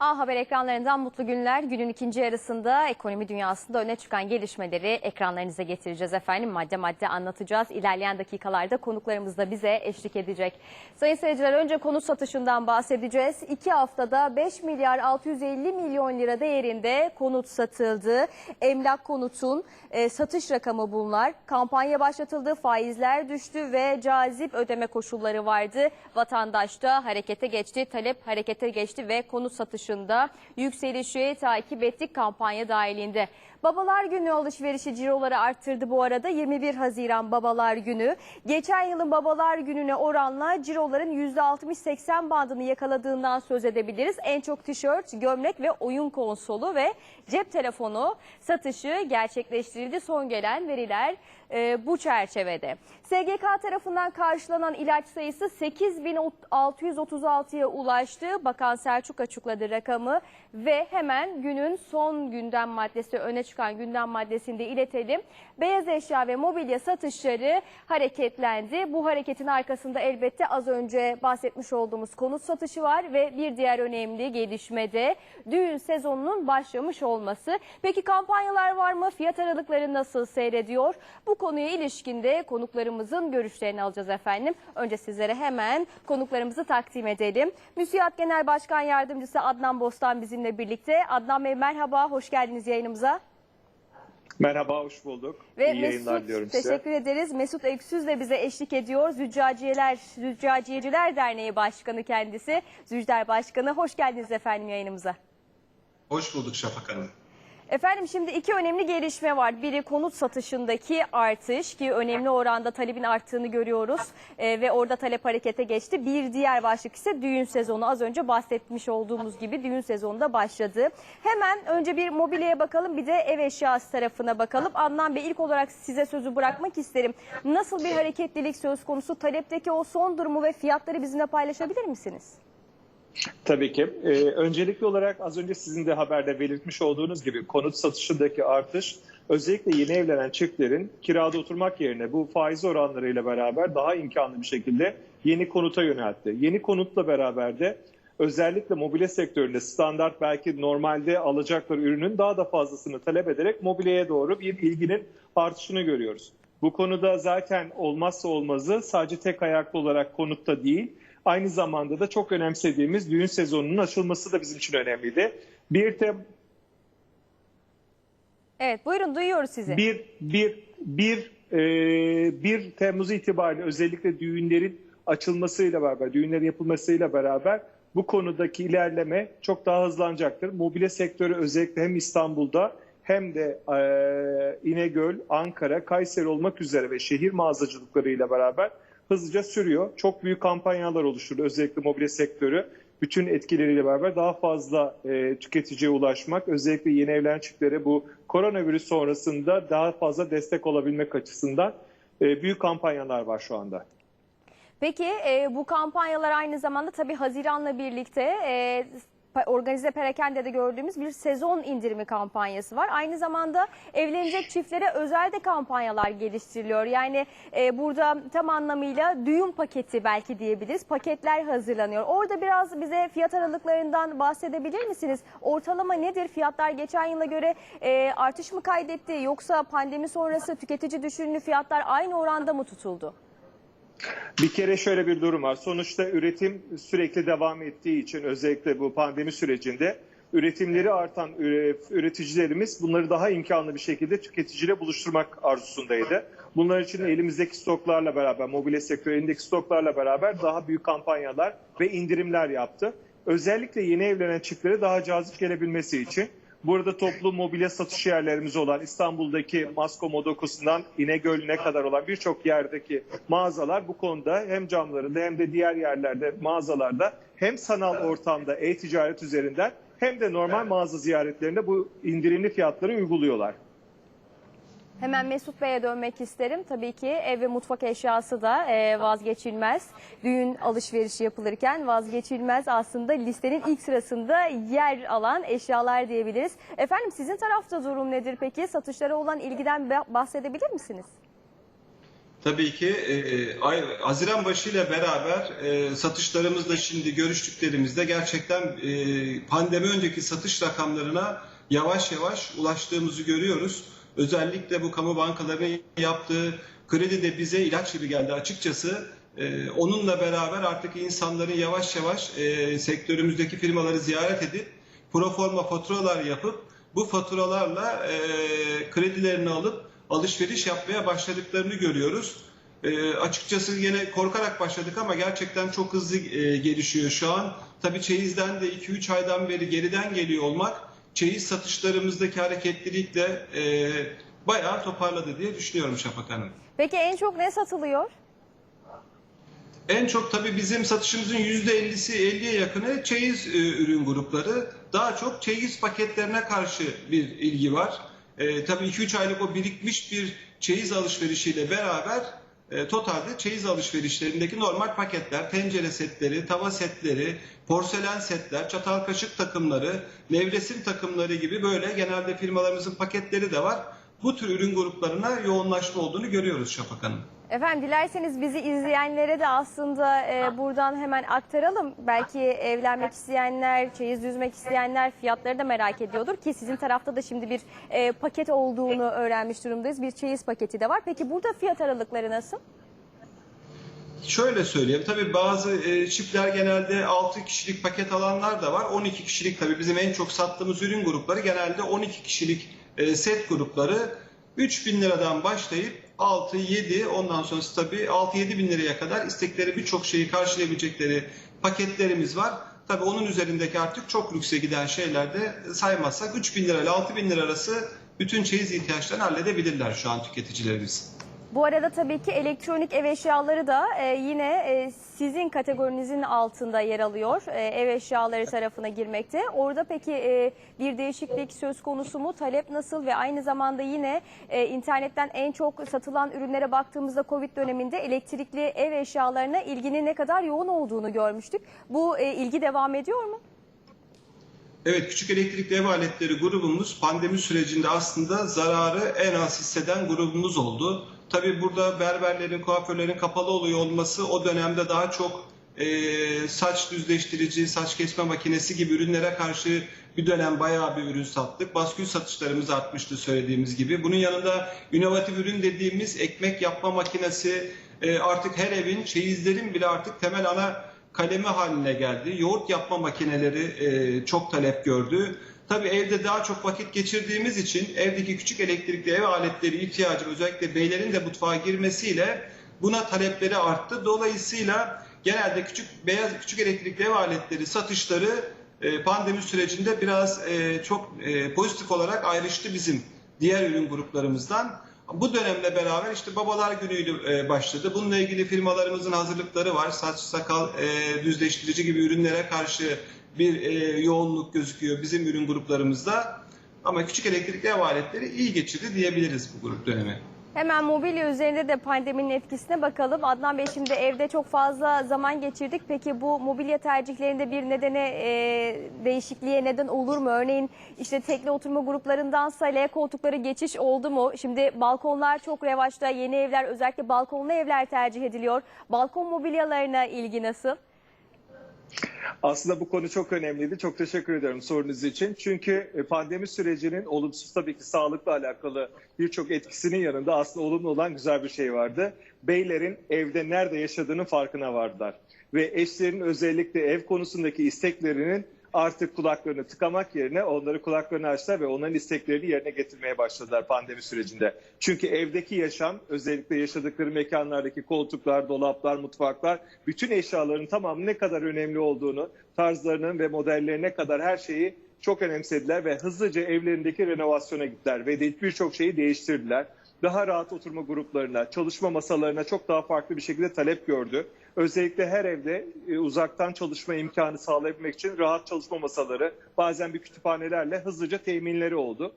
A Haber ekranlarından mutlu günler. Günün ikinci yarısında ekonomi dünyasında öne çıkan gelişmeleri ekranlarınıza getireceğiz efendim. Madde madde anlatacağız. İlerleyen dakikalarda konuklarımız da bize eşlik edecek. Sayın seyirciler önce konut satışından bahsedeceğiz. İki haftada 5 milyar 650 milyon lira değerinde konut satıldı. Emlak konutun e, satış rakamı bunlar. Kampanya başlatıldı, faizler düştü ve cazip ödeme koşulları vardı. Vatandaş da harekete geçti, talep harekete geçti ve konut satışında yükselişi takip ettik kampanya dahilinde. Babalar Günü alışverişi ciroları arttırdı bu arada 21 Haziran Babalar Günü. Geçen yılın Babalar Günü'ne oranla ciroların %60-80 bandını yakaladığından söz edebiliriz. En çok tişört, gömlek ve oyun konsolu ve cep telefonu satışı gerçekleştirildi. Son gelen veriler e, bu çerçevede. SGK tarafından karşılanan ilaç sayısı 8636'ya ulaştı. Bakan Selçuk açıkladı rakamı ve hemen günün son gündem maddesi öne çıkan gündem maddesini de iletelim. Beyaz eşya ve mobilya satışları hareketlendi. Bu hareketin arkasında elbette az önce bahsetmiş olduğumuz konut satışı var ve bir diğer önemli gelişme de düğün sezonunun başlamış olması. Peki kampanyalar var mı? Fiyat aralıkları nasıl seyrediyor? Bu konuya ilişkinde konuklarımızın görüşlerini alacağız efendim. Önce sizlere hemen konuklarımızı takdim edelim. MÜSİAD Genel Başkan Yardımcısı Adnan Bostan bizimle birlikte. Adnan Bey merhaba, hoş geldiniz yayınımıza. Merhaba, hoş bulduk. Ve İyi yayınlar Mesut, diliyorum teşekkür size. ederiz. Mesut Öksüz de bize eşlik ediyor. Züccaciyeler, Züccaciyeciler Derneği Başkanı kendisi. Züccar Başkanı. Hoş geldiniz efendim yayınımıza. Hoş bulduk Şafak Hanım. Efendim şimdi iki önemli gelişme var. Biri konut satışındaki artış ki önemli oranda talebin arttığını görüyoruz Ee, ve orada talep harekete geçti. Bir diğer başlık ise düğün sezonu. Az önce bahsetmiş olduğumuz gibi düğün sezonu da başladı. Hemen önce bir mobilyaya bakalım bir de ev eşyası tarafına bakalım. Adnan Bey ilk olarak size sözü bırakmak isterim. Nasıl bir hareketlilik söz konusu? Talepteki o son durumu ve fiyatları bizimle paylaşabilir misiniz? Tabii ki. Ee, öncelikli olarak az önce sizin de haberde belirtmiş olduğunuz gibi konut satışındaki artış özellikle yeni evlenen çiftlerin kirada oturmak yerine bu faiz oranlarıyla beraber daha imkanlı bir şekilde yeni konuta yöneltti. Yeni konutla beraber de özellikle mobilya sektöründe standart belki normalde alacakları ürünün daha da fazlasını talep ederek mobilyaya doğru bir ilginin artışını görüyoruz. Bu konuda zaten olmazsa olmazı sadece tek ayaklı olarak konutta değil, aynı zamanda da çok önemsediğimiz düğün sezonunun açılması da bizim için önemliydi. Bir tem Evet buyurun duyuyoruz sizi. bir bir bir e, 1 Temmuz itibariyle özellikle düğünlerin açılmasıyla beraber, düğünlerin yapılmasıyla beraber bu konudaki ilerleme çok daha hızlanacaktır. Mobilya sektörü özellikle hem İstanbul'da hem de e, İnegöl, Ankara, Kayseri olmak üzere ve şehir mağazacılıklarıyla beraber hızlıca sürüyor. Çok büyük kampanyalar oluşturdu özellikle mobilya sektörü. Bütün etkileriyle beraber daha fazla e, tüketiciye ulaşmak, özellikle yeni evlenen çiftlere bu koronavirüs sonrasında daha fazla destek olabilmek açısından e, büyük kampanyalar var şu anda. Peki e, bu kampanyalar aynı zamanda tabii Haziran'la birlikte e, organize perakende de gördüğümüz bir sezon indirimi kampanyası var. Aynı zamanda evlenecek çiftlere özel de kampanyalar geliştiriliyor. Yani e, burada tam anlamıyla düğün paketi belki diyebiliriz. Paketler hazırlanıyor. Orada biraz bize fiyat aralıklarından bahsedebilir misiniz? Ortalama nedir? Fiyatlar geçen yıla göre e, artış mı kaydetti? Yoksa pandemi sonrası tüketici düşünülü fiyatlar aynı oranda mı tutuldu? Bir kere şöyle bir durum var. Sonuçta üretim sürekli devam ettiği için özellikle bu pandemi sürecinde üretimleri artan üre- üreticilerimiz bunları daha imkanlı bir şekilde tüketiciyle buluşturmak arzusundaydı. Bunlar için elimizdeki stoklarla beraber, mobilya sektörü elindeki stoklarla beraber daha büyük kampanyalar ve indirimler yaptı. Özellikle yeni evlenen çiftlere daha cazip gelebilmesi için Burada toplu mobilya satış yerlerimiz olan İstanbul'daki Masko Modokusu'ndan İnegöl'üne kadar olan birçok yerdeki mağazalar bu konuda hem camlarında hem de diğer yerlerde mağazalarda hem sanal ortamda e-ticaret üzerinden hem de normal mağaza ziyaretlerinde bu indirimli fiyatları uyguluyorlar. Hemen Mesut Bey'e dönmek isterim. Tabii ki ev ve mutfak eşyası da e, vazgeçilmez. Düğün alışverişi yapılırken vazgeçilmez aslında listenin ilk sırasında yer alan eşyalar diyebiliriz. Efendim sizin tarafta durum nedir peki? Satışlara olan ilgiden ba- bahsedebilir misiniz? Tabii ki e, ay, Haziran başı ile beraber e, satışlarımızda şimdi görüştüklerimizde gerçekten e, pandemi önceki satış rakamlarına yavaş yavaş ulaştığımızı görüyoruz. Özellikle bu kamu bankalarının yaptığı kredi de bize ilaç gibi geldi açıkçası. E, onunla beraber artık insanların yavaş yavaş e, sektörümüzdeki firmaları ziyaret edip proforma faturalar yapıp bu faturalarla e, kredilerini alıp alışveriş yapmaya başladıklarını görüyoruz. E, açıkçası yine korkarak başladık ama gerçekten çok hızlı e, gelişiyor şu an. Tabii çeyizden de 2-3 aydan beri geriden geliyor olmak çeyiz satışlarımızdaki hareketlilikle e, bayağı toparladı diye düşünüyorum Şafak Hanım. Peki en çok ne satılıyor? En çok tabii bizim satışımızın %50'si 50'ye yakını çeyiz e, ürün grupları. Daha çok çeyiz paketlerine karşı bir ilgi var. E, tabii 2-3 aylık o birikmiş bir çeyiz alışverişiyle beraber e, totalde çeyiz alışverişlerindeki normal paketler, tencere setleri, tava setleri, porselen setler, çatal kaşık takımları, nevresim takımları gibi böyle genelde firmalarımızın paketleri de var. Bu tür ürün gruplarına yoğunlaşma olduğunu görüyoruz Şafak Hanım. Efendim dilerseniz bizi izleyenlere de aslında e, buradan hemen aktaralım. Belki evlenmek isteyenler, çeyiz düzmek isteyenler fiyatları da merak ediyordur ki sizin tarafta da şimdi bir e, paket olduğunu öğrenmiş durumdayız. Bir çeyiz paketi de var. Peki burada fiyat aralıkları nasıl? Şöyle söyleyeyim. Tabii bazı e, çiftler genelde 6 kişilik paket alanlar da var. 12 kişilik tabii bizim en çok sattığımız ürün grupları genelde 12 kişilik e, set grupları 3000 liradan başlayıp 6, 7 ondan sonrası tabii 6-7 bin liraya kadar istekleri birçok şeyi karşılayabilecekleri paketlerimiz var. Tabii onun üzerindeki artık çok lükse giden şeylerde saymazsak 3000 lira ile 6000 lira arası bütün çeyiz ihtiyaçlarını halledebilirler şu an tüketicilerimiz. Bu arada tabii ki elektronik ev eşyaları da e, yine e, sizin kategorinizin altında yer alıyor. E, ev eşyaları tarafına girmekte. Orada peki e, bir değişiklik söz konusu mu? Talep nasıl ve aynı zamanda yine e, internetten en çok satılan ürünlere baktığımızda Covid döneminde elektrikli ev eşyalarına ilginin ne kadar yoğun olduğunu görmüştük. Bu e, ilgi devam ediyor mu? Evet, küçük elektrikli ev aletleri grubumuz pandemi sürecinde aslında zararı en az hisseden grubumuz oldu. Tabii burada berberlerin, kuaförlerin kapalı oluyor olması o dönemde daha çok e, saç düzleştirici, saç kesme makinesi gibi ürünlere karşı bir dönem bayağı bir ürün sattık. Baskül satışlarımız artmıştı söylediğimiz gibi. Bunun yanında inovatif ürün dediğimiz ekmek yapma makinesi e, artık her evin, çeyizlerin bile artık temel ana kalemi haline geldi. Yoğurt yapma makineleri e, çok talep gördü. Tabii evde daha çok vakit geçirdiğimiz için evdeki küçük elektrikli ev aletleri ihtiyacı özellikle beylerin de mutfağa girmesiyle buna talepleri arttı. Dolayısıyla genelde küçük beyaz küçük elektrikli ev aletleri satışları e, pandemi sürecinde biraz e, çok e, pozitif olarak ayrıştı bizim diğer ürün gruplarımızdan. Bu dönemle beraber işte babalar günüyle başladı. Bununla ilgili firmalarımızın hazırlıkları var. Saç, sakal, düzleştirici gibi ürünlere karşı bir e, yoğunluk gözüküyor bizim ürün gruplarımızda. Ama küçük elektrikli ev aletleri iyi geçirdi diyebiliriz bu grup dönemi. Hemen mobilya üzerinde de pandeminin etkisine bakalım. Adnan Bey şimdi evde çok fazla zaman geçirdik. Peki bu mobilya tercihlerinde bir nedene e, değişikliğe neden olur mu? Örneğin işte tekli oturma gruplarındansa L koltukları geçiş oldu mu? Şimdi balkonlar çok revaçta. Yeni evler özellikle balkonlu evler tercih ediliyor. Balkon mobilyalarına ilgi nasıl? Aslında bu konu çok önemliydi. Çok teşekkür ederim sorunuz için. Çünkü e, pandemi sürecinin olumsuz tabii ki sağlıkla alakalı birçok etkisinin yanında aslında olumlu olan güzel bir şey vardı. Beylerin evde nerede yaşadığının farkına vardılar. Ve eşlerin özellikle ev konusundaki isteklerinin artık kulaklarını tıkamak yerine onları kulaklarını açtılar ve onların isteklerini yerine getirmeye başladılar pandemi sürecinde. Çünkü evdeki yaşam özellikle yaşadıkları mekanlardaki koltuklar, dolaplar, mutfaklar bütün eşyaların tamamı ne kadar önemli olduğunu, tarzlarının ve modellerine kadar her şeyi çok önemsediler ve hızlıca evlerindeki renovasyona gittiler ve birçok şeyi değiştirdiler. Daha rahat oturma gruplarına, çalışma masalarına çok daha farklı bir şekilde talep gördü. Özellikle her evde e, uzaktan çalışma imkanı sağlayabilmek için rahat çalışma masaları, bazen bir kütüphanelerle hızlıca teminleri oldu.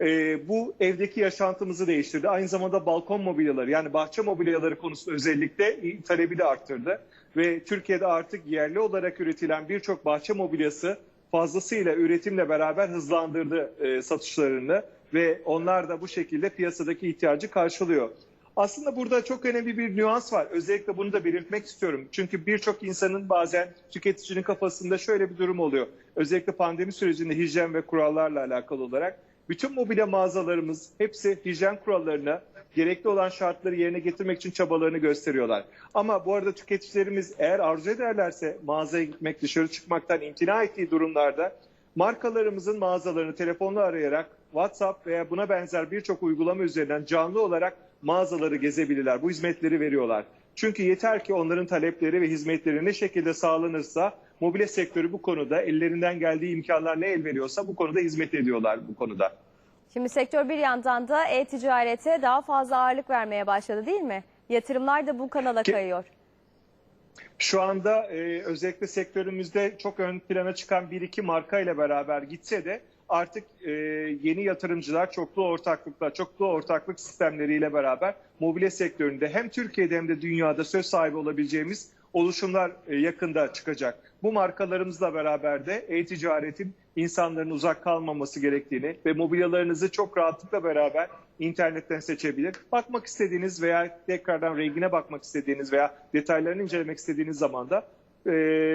E, bu evdeki yaşantımızı değiştirdi. Aynı zamanda balkon mobilyaları yani bahçe mobilyaları konusunda özellikle talebi de arttırdı. Ve Türkiye'de artık yerli olarak üretilen birçok bahçe mobilyası fazlasıyla üretimle beraber hızlandırdı e, satışlarını ve onlar da bu şekilde piyasadaki ihtiyacı karşılıyor. Aslında burada çok önemli bir nüans var. Özellikle bunu da belirtmek istiyorum. Çünkü birçok insanın bazen tüketicinin kafasında şöyle bir durum oluyor. Özellikle pandemi sürecinde hijyen ve kurallarla alakalı olarak bütün mobilya mağazalarımız hepsi hijyen kurallarına gerekli olan şartları yerine getirmek için çabalarını gösteriyorlar. Ama bu arada tüketicilerimiz eğer arzu ederlerse mağazaya gitmek, dışarı çıkmaktan imtina ettiği durumlarda markalarımızın mağazalarını telefonla arayarak WhatsApp veya buna benzer birçok uygulama üzerinden canlı olarak mağazaları gezebilirler. Bu hizmetleri veriyorlar. Çünkü yeter ki onların talepleri ve hizmetleri ne şekilde sağlanırsa mobilya sektörü bu konuda ellerinden geldiği imkanlar ne el veriyorsa bu konuda hizmet ediyorlar bu konuda. Şimdi sektör bir yandan da e-ticarete daha fazla ağırlık vermeye başladı değil mi? Yatırımlar da bu kanala kayıyor. Şu anda e, özellikle sektörümüzde çok ön plana çıkan bir iki marka ile beraber gitse de artık e, yeni yatırımcılar çoklu ortaklıklar, çoklu ortaklık sistemleriyle beraber mobilya sektöründe hem Türkiye'de hem de dünyada söz sahibi olabileceğimiz oluşumlar e, yakında çıkacak. Bu markalarımızla beraber de e-ticaretin insanların uzak kalmaması gerektiğini ve mobilyalarınızı çok rahatlıkla beraber internetten seçebilir. Bakmak istediğiniz veya tekrardan rengine bakmak istediğiniz veya detaylarını incelemek istediğiniz zaman da e,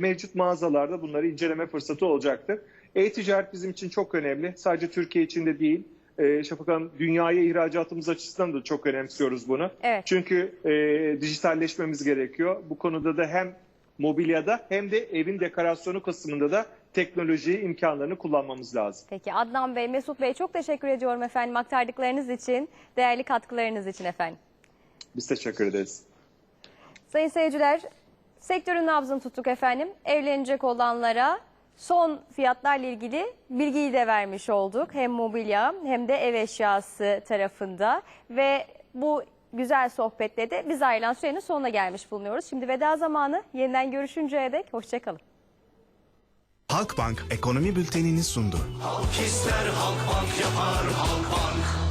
mevcut mağazalarda bunları inceleme fırsatı olacaktır. E-ticaret bizim için çok önemli. Sadece Türkiye için de değil. E, Şafak Hanım dünyaya ihracatımız açısından da çok önemsiyoruz bunu. Evet. Çünkü e, dijitalleşmemiz gerekiyor. Bu konuda da hem mobilyada hem de evin dekorasyonu kısmında da teknolojiyi imkanlarını kullanmamız lazım. Peki Adnan Bey, Mesut Bey çok teşekkür ediyorum efendim aktardıklarınız için, değerli katkılarınız için efendim. Biz teşekkür ederiz. Sayın seyirciler, sektörün nabzını tuttuk efendim. Evlenecek olanlara son fiyatlarla ilgili bilgiyi de vermiş olduk. Hem mobilya hem de ev eşyası tarafında ve bu güzel sohbetle de biz ayrılan sürenin sonuna gelmiş bulunuyoruz. Şimdi veda zamanı yeniden görüşünceye dek hoşçakalın. Halkbank ekonomi bültenini sundu. Halk ister Halkbank yapar Halkbank.